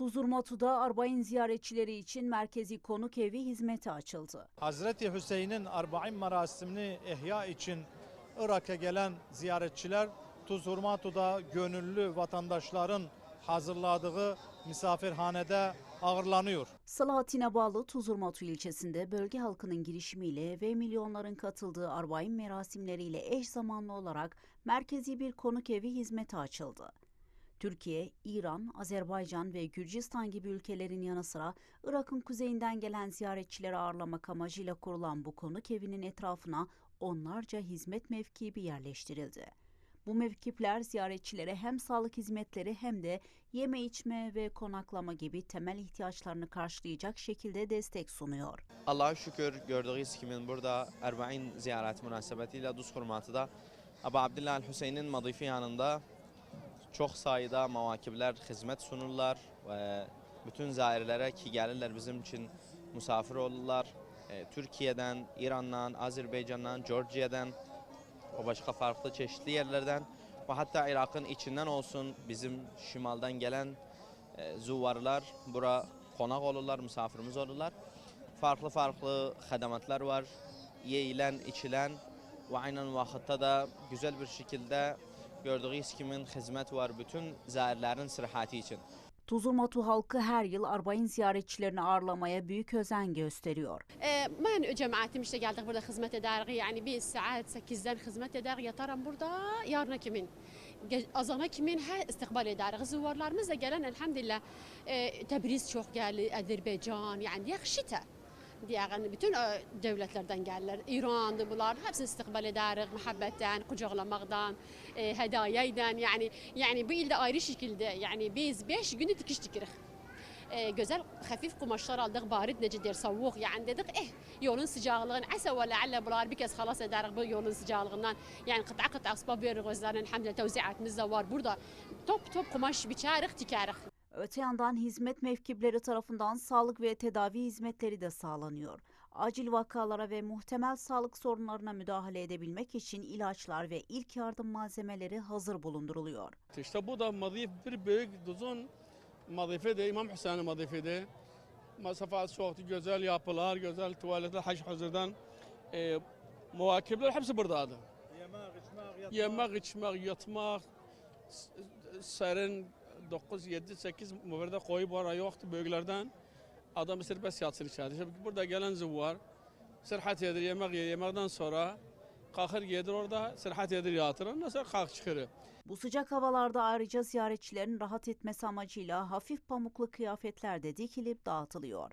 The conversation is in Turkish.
Tuzurmatu'da Arbain ziyaretçileri için merkezi konuk evi hizmete açıldı. Hazreti Hüseyin'in Arbain merasimini ihya için Irak'a gelen ziyaretçiler Tuz Hurmatu'da gönüllü vatandaşların hazırladığı misafirhanede ağırlanıyor. Salahattin'e bağlı Tuzurmatu ilçesinde bölge halkının girişimiyle ve milyonların katıldığı Arbain merasimleriyle eş zamanlı olarak merkezi bir konuk evi hizmete açıldı. Türkiye, İran, Azerbaycan ve Gürcistan gibi ülkelerin yanı sıra Irak'ın kuzeyinden gelen ziyaretçileri ağırlamak amacıyla kurulan bu konuk evinin etrafına onlarca hizmet mevkibi yerleştirildi. Bu mevkipler ziyaretçilere hem sağlık hizmetleri hem de yeme içme ve konaklama gibi temel ihtiyaçlarını karşılayacak şekilde destek sunuyor. Allah'a şükür gördüğünüz gibi burada Erbain ziyaret münasebetiyle Duz Hurmatı'da Abu Abdullah Hüseyin'in madifi yanında çok sayıda mevakibler hizmet sunurlar ve bütün zairlere ki gelirler bizim için misafir olurlar. E, Türkiye'den, İran'dan, Azerbaycan'dan, Georgia'dan o başka farklı çeşitli yerlerden ve hatta Irak'ın içinden olsun bizim şimaldan gelen e, zuvarlar bura konak olurlar, misafirimiz olurlar. Farklı farklı hizmetler var. Yeyilen, içilen ve aynen vakitte da güzel bir şekilde gördüğünüz gibi hizmet var bütün zairlerin sıhhati için. Tuzurmatu halkı her yıl Arbain ziyaretçilerini ağırlamaya büyük özen gösteriyor. Ben cemaatim işte geldik burada hizmet ederek yani biz saat 8'den hizmet ederek yatarım burada yarına kimin azana kimin her istikbal ederek zuvarlarımız da gelen elhamdülillah e, Tebriz çok geldi Azerbaycan yani yakışıta yani bütün e, devletlerden gelirler. İran'dı bunlar. Hepsini istikbal ederek muhabbetten, kucaklamaktan, e, hediyeden yani yani bu ilde ayrı şekilde yani biz 5 günü dikiş dikirik. e, güzel hafif kumaşlar aldık barit necedir soğuk yani dedik eh yolun sıcaklığın asa ve lealle bular bir kez halas ederek bu yolun sıcaklığından. Yani kıta kıta asbab veririz özlerden elhamdülillah tevziatımız da var. Burada top top kumaş biçarik tikarik Öte yandan hizmet mevkipleri tarafından sağlık ve tedavi hizmetleri de sağlanıyor. Acil vakalara ve muhtemel sağlık sorunlarına müdahale edebilmek için ilaçlar ve ilk yardım malzemeleri hazır bulunduruluyor. İşte bu da madif bir büyük uzun madifede İmam Hüseyin madifede masafat çok güzel yapılar, güzel tuvaletler hac hazırdan e, muvakipler hepsi buradadır. Yemek, içmek, Yemek, içmek, yatmak, serin 9, 7, 8 müverde koyup oraya yoktu bölgelerden adam serbest yatsın içeride. İşte burada gelen zıvvar sıhhat yedir, yemek yer, yemekten sonra kalkır yedir orada, sıhhat yedir yatırır, ondan sonra kalk çıkıyor. Bu sıcak havalarda ayrıca ziyaretçilerin rahat etmesi amacıyla hafif pamuklu kıyafetler de dikilip dağıtılıyor.